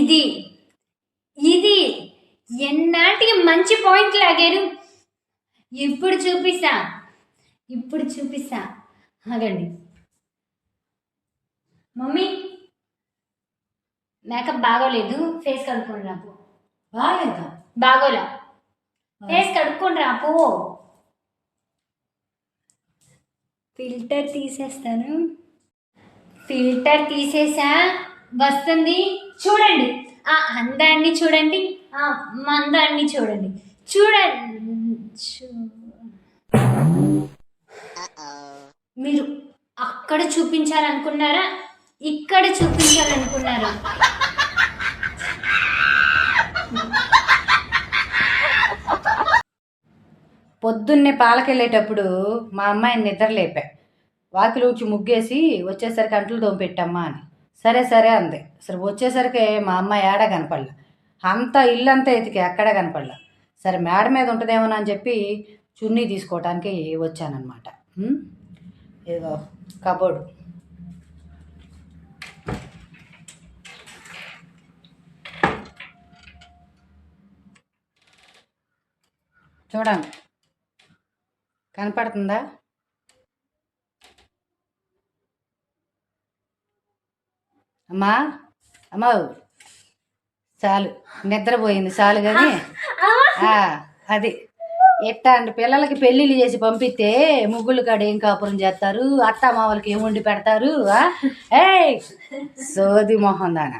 ఇది. ఇది ఎన్నాటికి మంచి పాయింట్ లాగారు ఇప్పుడు చూపిస్తా. ఇప్పుడు చూపిస్తా. ఆగండి. మమ్మీ మేకప్ బాగోలేదు. ఫేస్ కడుక్కొని రాపు బాగాలేదా బాగోలా. ఫేస్ కడుక్కొని రాపు ఫిల్టర్ తీసేస్తాను. ఫిల్టర్ తీసేసా? వస్తుంది. చూడండి. ఆ అందాన్ని చూడండి. ఆ మందాన్ని చూడండి. చూడండి. చూ- మీరు అక్కడ చూపించాలనుకున్నారా? ఇక్కడ చూపించాలనుకున్నారా? పొద్దున్నే పాలకెళ్ళేటప్పుడు మా అమ్మాయిని నిద్ర లేపా వాకిలి ఊడ్చి ముగ్గేసి వచ్చేసరికి అంట్లు తోమిపెట్టమ్మా అని. సరే సరే అంది. సరే వచ్చేసరికి మా అమ్మ ఏడ కనపడలే? అంతా ఇల్లంతా ఎతికి ఎక్కడ కనపడలే? సరే మేడ మీద ఉంటుందేమో అని చెప్పి చున్నీ తీసుకోవటానికి వచ్చానమాట ఏదో ఇదిగో కబోర్డు. చూడండి. కనపడుతుందా? అమ్మా అమ్మా చాలు. నిద్రపోయింది చాలు కానీ అది. ఎట్టా అంటే పిల్లలకి పెళ్ళిళ్ళు చేసి పంపిస్తే ముగ్గులు కాడ ఏం కాపురం చేస్తారు? అత్త మామలకి ఏం వండి పెడతారు? ఆ? సోది మొహం దాన.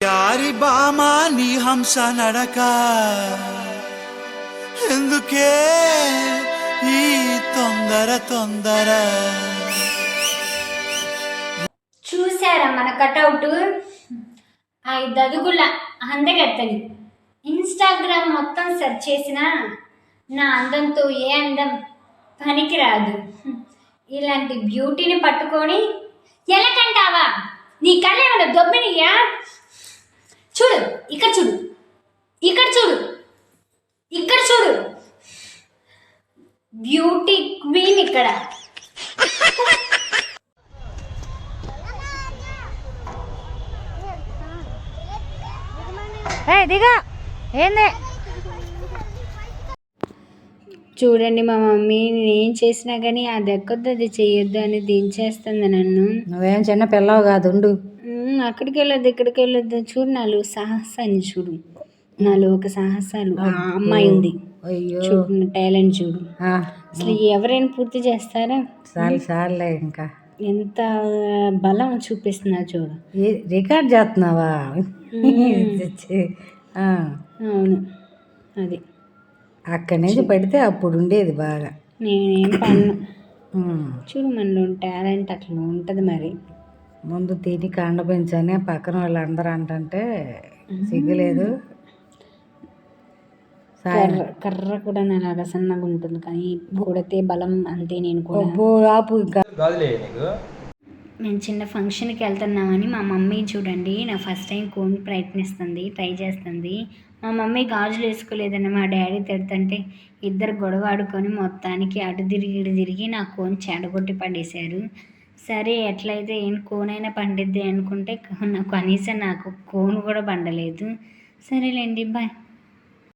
యారి బామా నీ హంస నడక. ఎందుకే ఈ తొందర తొందర? చూసారా మన కటౌట్? ఐదు అదుగుల అందగత్తది. ఇన్స్టాగ్రామ్ మొత్తం సెర్చ్ చేసినా నా అందంతో ఏ అందం పనికిరాదు. ఇలాంటి బ్యూటీని పట్టుకొని ఎలకంటావా నీ కళ్ళేమన్నా దొబ్బినియా? చూడు ఇక్కడ చూడు. ఇక్కడ చూడు. ఇక్కడ చూడు. బ్యూటీ క్వీన్ ఇక్కడ. ఏ దిగా. ఏందే? చూడండి మా మమ్మీ నేను ఏం చేసినా కానీ అది ఎక్కొద్దు అది చెయ్యొద్దు అని దించేస్తుంది నన్ను. నువ్వేం చిన్న పిల్లవు కాదు ఉండు. అక్కడికి వెళ్ళొద్దు ఇక్కడికి వెళ్ళొద్దు చూడు నాలో సాహసాన్ని చూడు. నాలో ఒక సాహసాలు. ఆ అమ్మాయి ఉంది. అయ్యో. చూడు టాలెంట్ చూడు. ఆ, అసలు ఎవరైనా పూర్తి చేస్తారా? చాలు చాలులే ఇంకా. ఎంత బలం చూపిస్తున్నా చూడు. రికార్డ్ చేస్తున్నావా? అవును అది. అక్కడి నుంచి పడితే అప్పుడు ఉండేది బాగా. నేనేం పన్ను. చూడు మనలో టాలెంట్ అట్లా ఉంటుంది మరి. ముందు తిని కండ పెంచని పక్కన వాళ్ళు అందరూ అంటుంటే సిగ్గులేదు. కర్ర కర్ర కూడా నాలాగా సన్నగా ఉంటుంది కానీ కొడితే బలం అంతే నేను కూడా. ఆపు మేము చిన్న ఫంక్షన్కి వెళ్తున్నామని మా మమ్మీ చూడండి నా ఫస్ట్ టైం కోన్ ప్రయత్నిస్తుంది ట్రై చేస్తుంది. మా మమ్మీ గాజులు వేసుకోలేదని మా డాడీ తిడుతుంటే ఇద్దరు గొడవ ఆడుకొని మొత్తానికి అటు తిరిగి ఇటు తిరిగి నా కోన్ చెడగొట్టి పడేశారు. సరే ఎట్లయితే ఏం కోన్ అయినా పండిద్ది అనుకుంటే నా కనీసం నాకు కోన్ కూడా పండలేదు. సరేలేండి బాయ్.